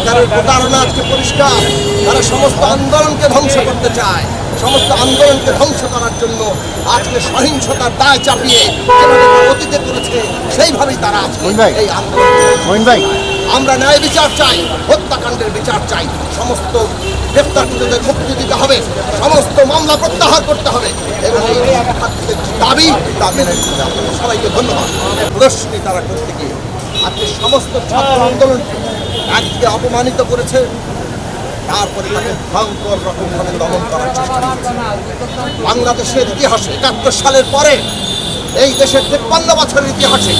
সরকারের প্রতারণা আজকে পরিষ্কার তারা সমস্ত আন্দোলনকে ধ্বংস করতে চায়। সমস্ত আন্দোলনকে ধ্বংস করার জন্য আজকে সহিংসতার দায় চাপিয়ে যেভাবে অতীতে করেছে সেইভাবেই তারা আজকে। এই আন্দোলন ভাই। আমরা ন্যায় বিচার চাই হত্যাকাণ্ডের বিচার চাই। সমস্ত গ্রেফতারকৃতদের মুক্তি দিতে হবে সমস্ত মামলা প্রত্যাহার করতে হবে। এবং এই দাবি তা মেনে নিতে হবে। সবাইকে ধন্যবাদ। প্রদর্শনী তারা করতে গিয়ে আজকে সমস্ত ছাত্র আন্দোলনকে একদিকে অপমানিত করেছে। তারপরে তাকে ভয়ঙ্কর রকমভাবে দমন করার চেষ্টা করেছে। বাংলাদেশের ইতিহাসে একাত্তর সালের পরে এই দেশের তেপ্পান্ন বছরের ইতিহাসে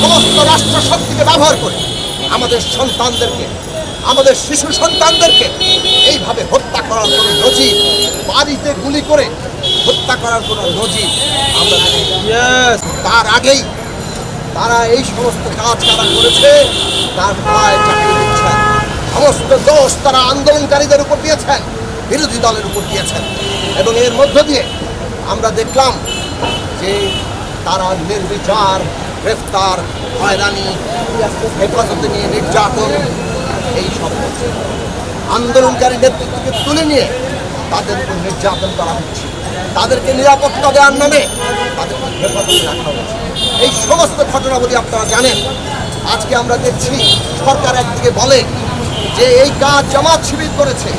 সমস্ত রাষ্ট্র শক্তিকে ব্যবহার করে আমাদের সন্তানদেরকে আমাদের শিশু সন্তানদেরকে এইভাবে হত্যা করার কোনো নজির বাড়িতে গুলি করে হত্যা করার কোনো নজির আমরা তার আগেই তারা এই সমস্ত কাজ তারা করেছে, তার প্রায় চাকরি দিচ্ছেন। সমস্ত দোষ তারা আন্দোলনকারীদের উপর দিয়েছেন, বিরোধী দলের উপর দিয়েছেন। এবং এর মধ্য দিয়ে আমরা দেখলাম যে তারা নির্বিচার, গ্রেফতার, হয়রানি, হেফাজতে নিয়ে নির্যাতন, এই সব আন্দোলনকারী নেতৃত্বকে তুলে নিয়ে তাদের উপর নির্যাতন করা হচ্ছে। তাদেরকে নিরাপত্তা দেওয়ার নামে তাদেরকে হেফাজতে রাখা হচ্ছে। এই সমস্ত ঘটনাবলী আপনারা জানেন। আজকে আমরা দেখছি, সরকার একদিকে বলে যে এই কাজ জামাত শিবির করেছে,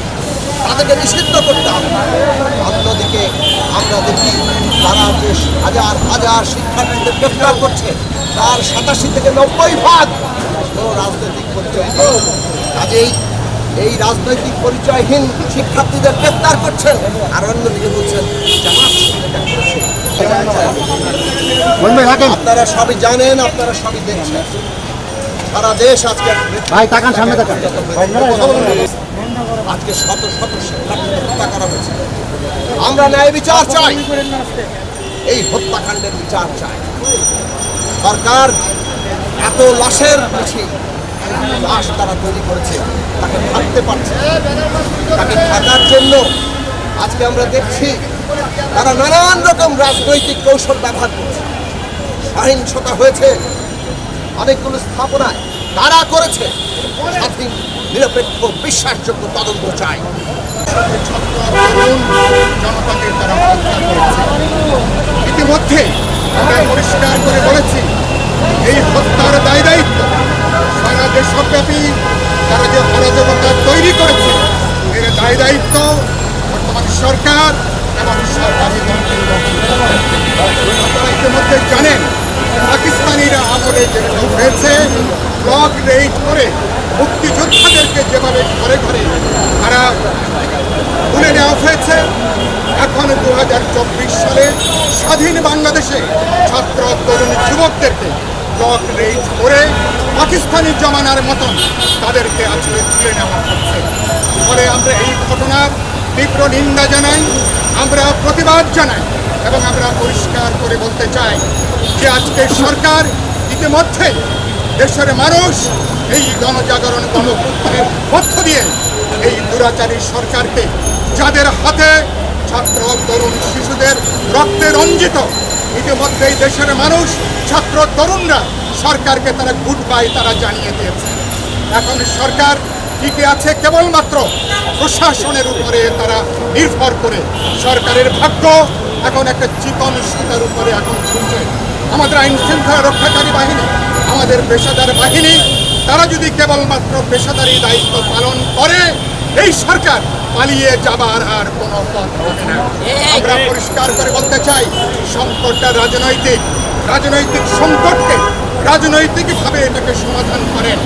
তাদেরকে নিষিদ্ধ করতে হবে। অন্যদিকে আমরা দেখি তারা যে হাজার হাজার শিক্ষার্থীদের গ্রেফতার করছে, তার সাতাশি থেকে নব্বই ভাগ কোনো রাজনৈতিক পরিচয় কাজেই এই রাজনৈতিক পরিচয়হীন শিক্ষার্থীদের গ্রেফতার করছেন, আর অন্যদিকে বলছেন জামাত শিবির এটা করেছে। মহিন ভাই থাকেন আপনারা সবই জানেন আপনারা সবই দেখছেন। সারা দেশ আজকে ভাই তাকান সামনে তাকান। আজকে শত শত হত্যা করা হয়েছে। আমরা ন্যায় বিচার চাই। এই হত্যাকাণ্ডের বিচার চাই। সরকার এত লাশের মিছিল লাশ তারা তৈরি করেছে তাকে থাকতে পারছে তাকে থাকার জন্য আজকে আমরা দেখছি তারা নানান রকম রাজনৈতিক কৌশল ব্যবহার করছে। সহিংসতা হয়েছে। অনেকগুলো স্থাপনায় তারা করেছে। স্বাধীন নিরপেক্ষ বিশ্বাসযোগ্য তদন্ত চাই। ইতিমধ্যে আমরা পরিষ্কার করে বলেছি, এই হত্যার দায় দায়িত্ব সারা দেশব্যাপী তারা যে অরাজকতা তৈরি করেছে এর দায় দায়িত্ব বর্তমান সরকার এবং সরকারি দলগুলো আপনারা ইতিমধ্যে জানেন পাকিস্তানিরা আমলে যেটা হয়েছে ব্লক রেইড করে মুক্তিযোদ্ধাদেরকে যেভাবে ঘরে ঘরে তারা তুলে নেওয়া হয়েছে, এখন দু হাজার চব্বিশ সালে স্বাধীন বাংলাদেশে ছাত্র তরুণ যুবকদেরকে ব্লক রেইজ করে পাকিস্তানি জমানার মতন তাদেরকে আজকে তুলে নেওয়া হচ্ছে। ফলে আমরা এই ঘটনার তীব্র নিন্দা জানাই। আমরা প্রতিবাদ জানাই এবং আমরা পরিষ্কার করে বলতে চাই যে আজকে সরকার ইতিমধ্যে দেশের মানুষ এই গণজাগরণ গণপ্রত্যানের মধ্য দিয়ে এই দুরাচারী সরকারকে যাদের হাতে ছাত্র তরুণ শিশুদের রক্তে রঞ্জিত, ইতিমধ্যেই দেশের মানুষ, ছাত্র তরুণরা সরকারকে তারা গুড বাই তারা জানিয়ে দিয়েছে। এখন সরকার টিকে আছে, কেবলমাত্র প্রশাসনের উপরে তারা নির্ভর করে। সরকারের ভাগ্য এখন একটা চিকন সুতার উপরে এখন ঝুলছে আমাদের আইন শৃঙ্খলা রক্ষাকারী বাহিনী, আমাদের পেশাদার বাহিনী, তারা যদি কেবলমাত্র পেশাদারি দায়িত্ব পালন করে, এই সরকার পালিয়ে যাবার আর কোনো পথ হবে না। আমরা পরিষ্কার করে বলতে চাই, সংকটটা রাজনৈতিক। রাজনৈতিক সংকটকে রাজনৈতিকভাবে এটাকে সমাধান করেন।